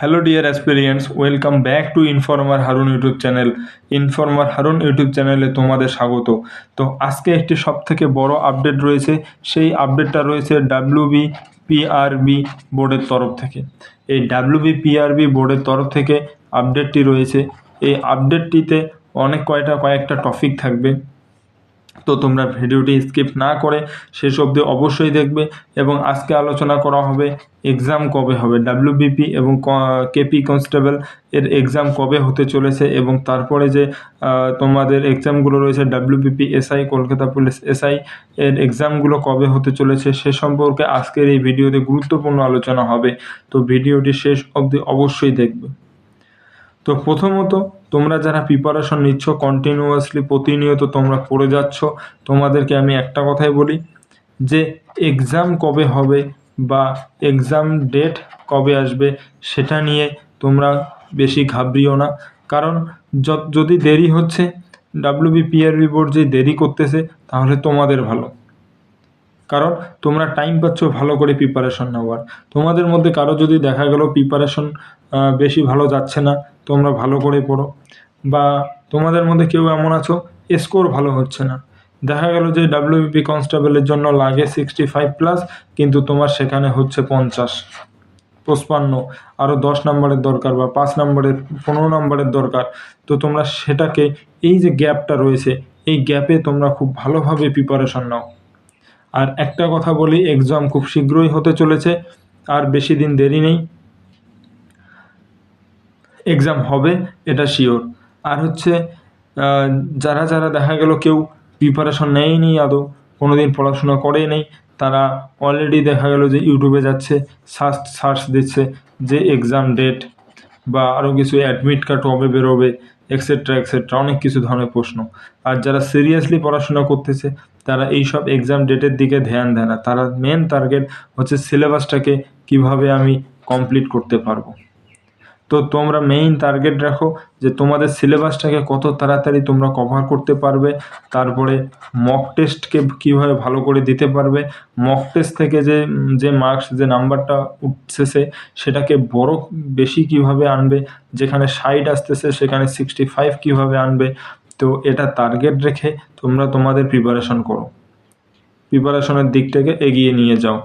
Hello dear aspirants welcome back to informer Harun YouTube channel informer Harun YouTube চ্যানেলে তোমাদের স্বাগত। তো আজকে একটি সব থেকে বড় আপডেট রয়েছে। সেই আপডেটটা রয়েছে ডাব্লিউবি পিআরবি বোর্ডের তরফ থেকে। এই ডাব্লিউবি পিআরবি বোর্ডের তরফ থেকে আপডেটটি রয়েছে। এই আপডেটটিতে অনেক কয়টা, কয়েকটা টপিক থাকবে। তো তোমরা ভিডিওটি স্কিপ না করে শেষ অবধি অবশ্যই দেখবে এবং আজকে আলোচনা করা হবে এক্সাম কবে হবে? ডাব্লিউবিপি এবং কেপি কনস্টেবল এর এক্সাম কবে হতে চলেছে এবং তারপরে যে তোমাদের এক্সামগুলো রয়েছে WBP SI Kolkata police SI এর এক্সামগুলো কবে হতে চলেছে সে সম্পর্কে আজকের এই ভিডিওতে গুরুত্বপূর্ণ আলোচনা হবে। তো ভিডিওটি শেষ অবধি অবশ্যই দেখবে। তো প্রথমত, তোমরা যারা প্রিপারেশন নিচ্ছ কন্টিনিউয়াসলি প্রতিনিয়ত তোমরা পড়ে যাচ্ছ, তোমাদেরকে আমি একটা কথাই বলি, যে এক্সাম কবে হবে বা এক্সাম ডেট কবে আসবে, সেটা নিয়ে তোমরা বেশি ঘাবড়িও না। কারণ যদি দেরি হচ্ছে ডাব্লিউবি পিআরবি বোর্ড যে দেরি করতেছে, তাহলে তোমাদের ভালো। কারণ তোমরা টাইম পাচ্ছ ভালো করে প্রিপারেশন নেওয়ার। তোমাদের মধ্যে কারও যদি দেখা গেল প্রিপারেশন বেশি ভালো যাচ্ছে না, তোমরা ভালো করে পড়ো। বা তোমাদের মধ্যে কেউ এমন আছো স্কোর ভালো হচ্ছে না। দেখা গেল যে ডাব্লিউবিপি কনস্টেবলের জন্য লাগে সিক্সটি ফাইভ প্লাস কিন্তু তোমার সেখানে হচ্ছে পঞ্চাশ। পঁচপান্ন। আরও দশ নম্বরের দরকার বা পাঁচ নম্বরের, পনেরো নম্বরের দরকার। তো তোমরা সেটাকে, এই যে গ্যাপটা রয়েছে, এই গ্যাপে তোমরা খুব ভালোভাবে প্রিপারেশন নাও। আর একটা কথা বলি এক্সাম খুব শীঘ্রই হতে চলেছে, আর বেশি দিন দেরি নেই। এক্সাম হবে, এটা শিওর আর হচ্ছে যারা যারা দেখা গেল কেউ প্রিপারেশন নেয়নি আদৌ কোনো দিন পড়াশোনা করেই নেই, তারা অলরেডি দেখা গেল যে ইউটিউবে যাচ্ছে সার্চ সার্চ দিচ্ছে যে এক্সাম ডেট বা আরও কিছু অ্যাডমিট কার্ড কবে বেরোবে এক্সেট্রা এক্সেট্রা অনেক কিছু ধরনের প্রশ্ন। আর যারা সিরিয়াসলি পড়াশোনা করতেছে তারা এই সব এক্সাম ডেটের দিকে ধ্যান দেয় না। তারা মেন টার্গেট হচ্ছে সিলেবাসটাকে কীভাবে আমি কমপ্লিট করতে পারব। তো তোমরা মেইন টার্গেট রাখো যে তোমাদের সিলেবাসটাকে কত তাড়াতাড়ি তোমরা কভার করতে পারবে, তারপরে মক টেস্টকে কীভাবে ভালো করে দিতে পারবে। মক টেস্ট থেকে যে যে মার্কস যে নাম্বারটা উঠতেছে, সেটাকে বড় বেশি কীভাবে আনবে, যেখানে ষাট আসতেছে, সেখানে সিক্সটি ফাইভ কীভাবে আনবে তো এটা টার্গেট রেখে তোমরা তোমাদের প্রিপারেশন করো। প্রিপারেশনের দিকটাকে এগিয়ে নিয়ে যাও।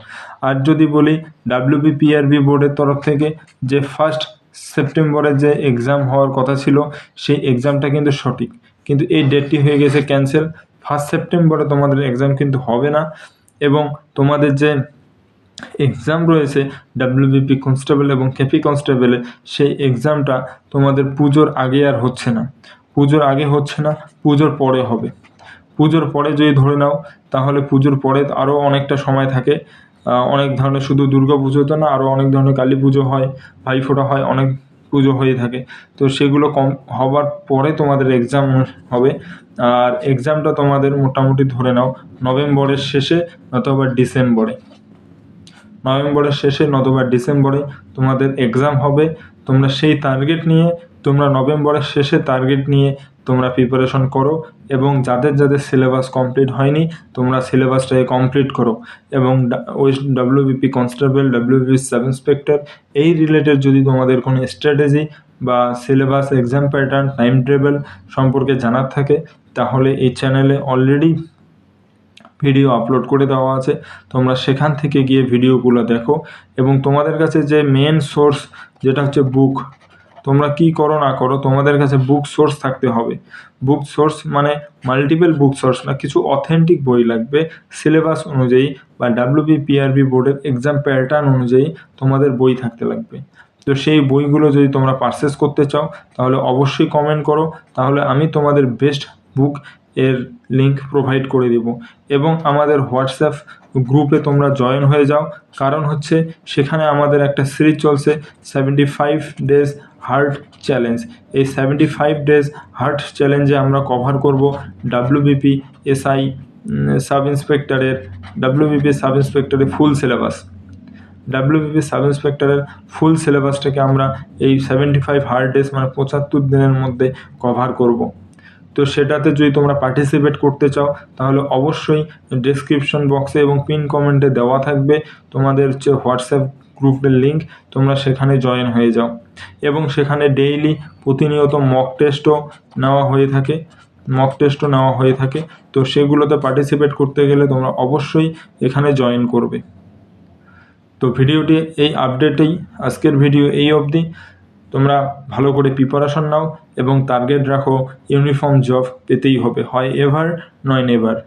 আর যদি বলি ডাব্লিউবিপিআরবি বোর্ডের তরফ থেকে যে ফার্স্ট সেপ্টেম্বরে যে এক্সাম হওয়ার কথা ছিল, সেই এক্সামটা কিন্তু সঠিক। কিন্তু এই ডেটটি হয়ে গেছে ক্যান্সেল ফার্স্ট সেপ্টেম্বরে তোমাদের এক্সাম কিন্তু হবে না এবং তোমাদের যে এক্সাম রয়েছে ডাব্লিউবিপি কনস্টেবল এবং কেপি কনস্টেবলে সেই এক্সামটা তোমাদের পুজোর আগে আর হচ্ছে না। পুজোর আগে হচ্ছে না, পুজোর পরে হবে। পুজোর পরে যদি ধরে নাও, তাহলে পুজোর পরে আরও অনেকটা সময় থাকে। অনেক ধরনের শুধু দুর্গা পুজো তো না আরও অনেক ধরনের কালী পুজো হয় ভাইফোঁটা হয়, অনেক পুজো হয়ে থাকে। তো সেগুলো কম হবার পরে তোমাদের এক্সাম হবে। আর এক্সামটা তোমাদের মোটামুটি ধরে নাও, নভেম্বরের শেষে অথবা ডিসেম্বরে। নভেম্বরের শেষে নতুবা ডিসেম্বরে তোমাদের এক্সাম হবে। তোমরা সেই টার্গেট নিয়ে তোমরা নভেম্বরের শেষে টার্গেট নিয়ে তোমরা প্রিপারেশন করো এবং যাদের যাদের সিলেবাস কমপ্লিট হয়নি, তোমরা সিলেবাসটাকে কমপ্লিট করো এবং west WBP constable WBP sub inspector এই রিলেটেড যদি তোমাদের কোনো স্ট্র্যাটেজি বা syllabus exam pattern time table সম্পর্কে জানার থাকে, তাহলে এই চ্যানেলে অলরেডি ভিডিও আপলোড করে দেওয়া আছে। তোমরা সেখান থেকে গিয়ে ভিডিওগুলো দেখো এবং তোমাদের কাছে যে মেন সোর্স যেটা হচ্ছে বুক তোমরা কি করো না করো, তোমাদের কাছে বুক সোর্স থাকতে হবে। বুক সোর্স মানে মাল্টিপল বুক সোর্স না, কিছু অথেন্টিক বই লাগবে। সিলেবাস অনুযায়ী বা ডাব্লিউবি পিআরবি বোর্ডের এক্সাম প্যাটার্ন অনুযায়ী তোমাদের বই থাকতে লাগবে। তো সেই বইগুলো যদি তোমরা পারচেস করতে চাও, তাহলে অবশ্যই কমেন্ট করো। তাহলে আমি তোমাদের বেস্ট বুক এর লিংক প্রোভাইড করে দেব। এবং আমাদের হোয়াটসঅ্যাপ গ্রুপে তোমরা জয়েন হয়ে যাও। কারণ হচ্ছে, সেখানে আমাদের একটা সিরিজ চলছে seventy five days heart challenge এই সেভেন্টি ফাইভ ডেজ হার্ট চ্যালেঞ্জে আমরা কভার করব ডাব্লিউবিপি এসআই সাব ইন্সপেক্টরের ডাব্লিউবিপি সাব ইন্সপেক্টরের ফুল সিলেবাস ডাব্লিউবিপি সাব ইন্সপেক্টরের ফুল সিলেবাসটাকে আমরা এই সেভেন্টি ফাইভ হার্ড ডেজ মানে পঁচাত্তর দিনের মধ্যে কভার করব। তো সেটাতে যদি তোমরা পার্টিসিপেট করতে চাও, তাহলে অবশ্যই ডেসক্রিপশন বক্সে এবং পিন কমেন্টে দেওয়া থাকবে। তোমাদের হচ্ছে হোয়াটসঅ্যাপ গ্রুপের লিঙ্ক তোমরা সেখানে জয়েন হয়ে যাও। এবং সেখানে ডেইলি প্রতিনিয়ত মক টেস্টও নেওয়া হয়ে থাকে মক টেস্টও নেওয়া হয়ে থাকে। তো সেগুলোতে পার্টিসিপেট করতে গেলে তোমরা অবশ্যই এখানে জয়েন করবে। তো ভিডিওটি এই আপডেটেই আজকের ভিডিও এই অবধি। তোমরা ভালো করে প্রিপারেশন নাও এবং টার্গেট রাখো ইউনিফর্ম জব পেতেই হবে। হয় এভার নয় নেভার